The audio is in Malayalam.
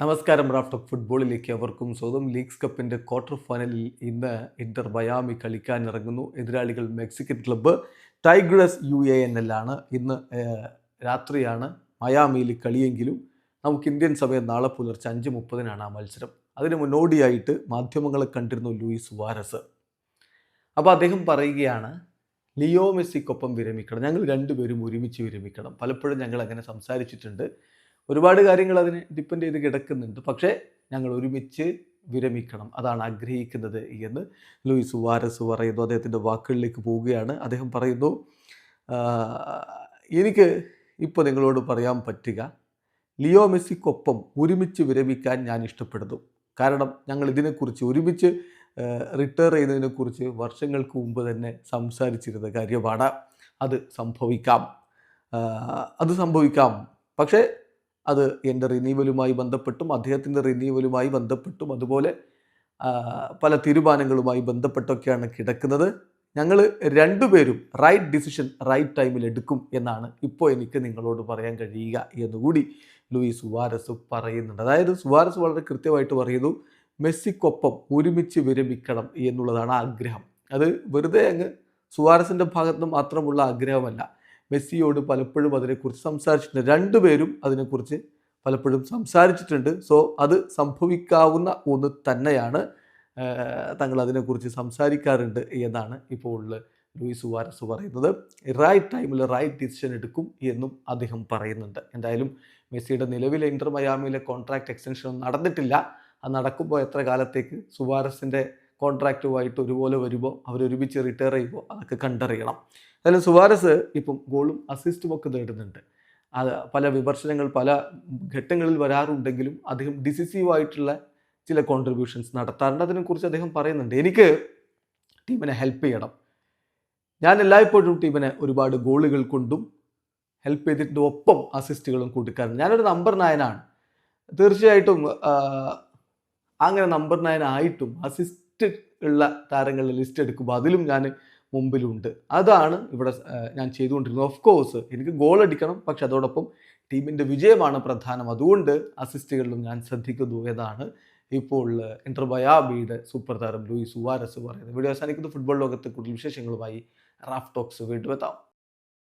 നമസ്കാരം റാഫ്റ്റ് ഓഫ് ഫുട്ബോളിലേക്ക് അവർക്കും സ്വന്തം ലീഗ്സ് കപ്പിന്റെ ക്വാർട്ടർ ഫൈനലിൽ ഇന്ന് ഇന്റർ മയാമി കളിക്കാനിറങ്ങുന്നു. എതിരാളികൾ Mexican club Tigres U A N എല്ലാണ് ഇന്ന് രാത്രിയാണ് മയാമിയിൽ കളിയെങ്കിലും നമുക്ക് ഇന്ത്യൻ സമയം നാളെ പുലർച്ചെ അഞ്ച് മുപ്പതിനാണ് ആ മത്സരം. അതിന് മുന്നോടിയായിട്ട് മാധ്യമങ്ങളെ കണ്ടിരുന്നു ലൂയിസ് വാരസ് അപ്പോൾ അദ്ദേഹം പറയുകയാണ് ലിയോ മെസ്സിക്കൊപ്പം വിരമിക്കണം. ഞങ്ങൾ രണ്ടുപേരും ഒരുമിച്ച് വിരമിക്കണം. പലപ്പോഴും ഞങ്ങൾ അങ്ങനെ സംസാരിച്ചിട്ടുണ്ട്. ഒരുപാട് കാര്യങ്ങൾ അതിന് ഡിപ്പെൻഡ് ചെയ്ത് കിടക്കുന്നുണ്ട്. പക്ഷേ ഞങ്ങൾ ഒരുമിച്ച് വിരമിക്കണം. അതാണ് ആഗ്രഹിക്കുന്നത് എന്ന് ലൂയിസ് വാരസ് പറയുന്നു. അദ്ദേഹത്തിന്റെ വാക്കുകളിലേക്ക് പോവുകയാണ്. അദ്ദേഹം പറയുന്നു "ആഹ്, എനിക്ക് ഇപ്പോൾ നിങ്ങളോട് പറയാൻ പറ്റുക. ലിയോ മെസ്സിക്കൊപ്പം ഒരുമിച്ച് വിരമിക്കാൻ ഞാൻ ഇഷ്ടപ്പെടുന്നു. കാരണം ഞങ്ങൾ ഇതിനെക്കുറിച്ച് ഒരുമിച്ച് റിട്ടയർ ചെയ്യുന്നതിനെക്കുറിച്ച് വർഷങ്ങൾക്ക് മുമ്പ് തന്നെ സംസാരിച്ചിരുന്ന കാര്യമാണ്. അത് സംഭവിക്കാം. അത് സംഭവിക്കാം. പക്ഷേ അത് എന്റെ റിന്യൂവലുമായി ബന്ധപ്പെട്ടും അദ്ദേഹത്തിന്റെ റിന്യൂവലുമായി ബന്ധപ്പെട്ടും അതുപോലെ പല തീരുമാനങ്ങളുമായി ബന്ധപ്പെട്ടൊക്കെയാണ് കിടക്കുന്നത്. ഞങ്ങൾ രണ്ടുപേരും റൈറ്റ് ഡിസിഷൻ റൈറ്റ് ടൈമിൽ എടുക്കും എന്നാണ് ഇപ്പോൾ എനിക്ക് നിങ്ങളോട് പറയാൻ കഴിയുക എന്നുകൂടി ലൂയി സുവാരസ് പറയുന്നുണ്ട്. അതായത് സുവാരസ് വളരെ കൃത്യമായിട്ട് പറയുന്നു മെസ്സിക്കൊപ്പം ഒരുമിച്ച് വിരമിക്കണം എന്നുള്ളതാണ് ആഗ്രഹം. അത് വെറുതെ അങ്ങ് സുവാരസിന്റെ ഭാഗത്ത് നിന്ന് മാത്രമുള്ള ആഗ്രഹമല്ല. മെസ്സിയോട് പലപ്പോഴും അതിനെക്കുറിച്ച് സംസാരിച്ചിട്ടുണ്ട്. രണ്ടുപേരും അതിനെക്കുറിച്ച് പലപ്പോഴും സംസാരിച്ചിട്ടുണ്ട്. സോ അത് സംഭവിക്കാവുന്ന ഒന്ന് തന്നെയാണ് തങ്ങൾ അതിനെക്കുറിച്ച് സംസാരിക്കാറുണ്ട് എന്നാണ് ഇപ്പോൾ ലൂയിസ് സുവാരസ് പറയുന്നത്. റൈറ്റ് ടൈമിൽ റൈറ്റ് ഡിസിഷൻ എടുക്കും എന്നും അദ്ദേഹം പറയുന്നുണ്ട്. എന്തായാലും മെസ്സിയുടെ നിലവിലെ ഇന്റർ മയാമിയിലെ കോൺട്രാക്ട് എക്സ്റ്റൻഷൻ നടന്നിട്ടില്ല. അത് നടക്കുമ്പോൾ എത്ര കാലത്തേക്ക് സുവാരസിന്റെ കോൺട്രാക്റ്റുമായിട്ട് ഒരുപോലെ വരുമ്പോൾ അവരൊരുമിച്ച് റിട്ടയർ ചെയ്യുമ്പോൾ അതൊക്കെ കണ്ടറിയണം. അതിൽ സുവാരസ് ഇപ്പം ഗോളും അസിസ്റ്റും ഒക്കെ നേടുന്നുണ്ട്. അത് പല വിമർശനങ്ങൾ പല ഘട്ടങ്ങളിൽ വരാറുണ്ടെങ്കിലും അദ്ദേഹം ഡിസിസീവായിട്ടുള്ള ചില കോൺട്രിബ്യൂഷൻസ് നടത്താറുണ്ട്. അതിനെക്കുറിച്ച് അദ്ദേഹം പറയുന്നുണ്ട്. എനിക്ക് ടീമിനെ ഹെൽപ്പ് ചെയ്യണം. ഞാൻ എല്ലായ്പ്പോഴും ടീമിനെ ഒരുപാട് ഗോളുകൾ കൊണ്ടും ഹെൽപ്പ് ചെയ്തിട്ട് ഒപ്പം അസിസ്റ്റുകളും കൊടുക്കാറുണ്ട്. ഞാനൊരു നമ്പർ നയനാണ് തീർച്ചയായിട്ടും അങ്ങനെ നമ്പർ നയൻ ആയിട്ടും അസിസ്റ്റ് ഉള്ള താരങ്ങളുടെ ലിസ്റ്റ് എടുക്കുമ്പോൾ അതിലും ഞാൻ മുമ്പിലുണ്ട്. അതാണ് ഇവിടെ ഞാൻ ചെയ്തുകൊണ്ടിരുന്നത്. ഓഫ് കോഴ്സ് എനിക്ക് ഗോൾ അടിക്കണം പക്ഷെ അതോടൊപ്പം ടീമിന്റെ വിജയമാണ് പ്രധാനം. അതുകൊണ്ട് അസിസ്റ്റുകളിലും ഞാൻ ശ്രദ്ധിക്കുന്നു എന്നാണ് ഇപ്പോൾ ഇന്റർ ബയാബിയുടെ സൂപ്പർ താരം ലൂയിസ് സുവാരസ് പറയുന്നത്. വീഡിയോ അവസാനിക്കുന്ന. ഫുട്ബോൾ ലോകത്തെ കൂടുതൽ വിശേഷങ്ങളുമായി റാഫ് ടോക്സ് വീണ്ടും എത്താം.